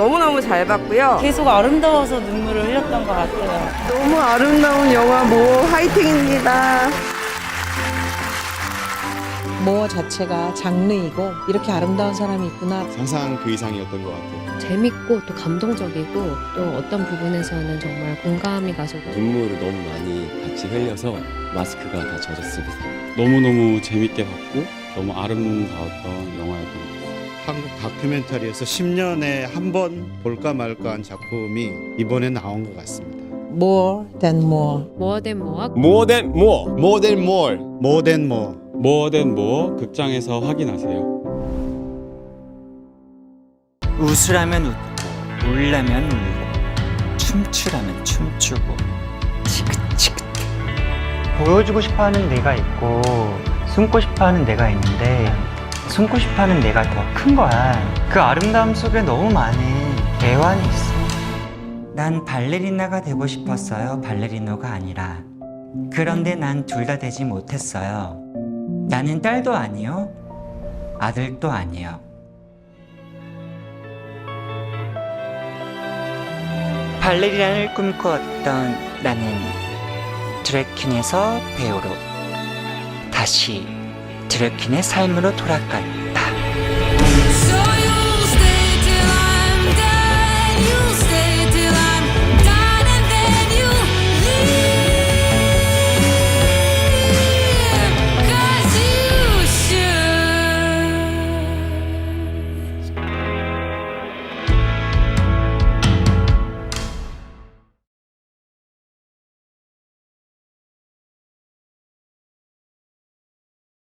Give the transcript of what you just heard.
너무너무 잘 봤고요. 계속 아름다워서 눈물을 흘렸던 것 같아요. 너무 아름다운 영화 모 화이팅입니다. 모어 자체가 장르이고 이렇게 아름다운 사람이 있구나. 상상 그 이상이었던 것 같아요. 재밌고 또 감동적이고 또 어떤 부분에서는 정말 공감이 가서 눈물을 너무 많이 같이 흘려서 마스크가 다 젖었습니다. 너무너무 재밌게 봤고 너무 아름다웠던 영화였던 것 같아요. 한국 다큐멘터리에서 10년에 한 번 볼까 말까 한 작품이 이번에 나온 것 같습니다. More than more. 뭐든 뭐와 More than more. More than more. More than more. 뭐든 뭐 극장에서 확인하세요. 웃으라면 웃고 울라면 울고 춤추라면 춤추고 지긋지긋 보여주고 싶어하는 내가 있고 숨고 싶어하는 내가 있는데 숨고 싶어하는 내가 더 큰 거야. 그 아름다움 속에 너무 많은 애환이 있어. 난 발레리나가 되고 싶었어요 발레리노가 아니라. 그런데 난 둘 다 되지 못했어요. 나는 딸도 아니요 아들도 아니요. 발레리나를 꿈꾸었던 나는 드래킨에서 배우로 다시 드래킨의 삶으로 돌아갔다.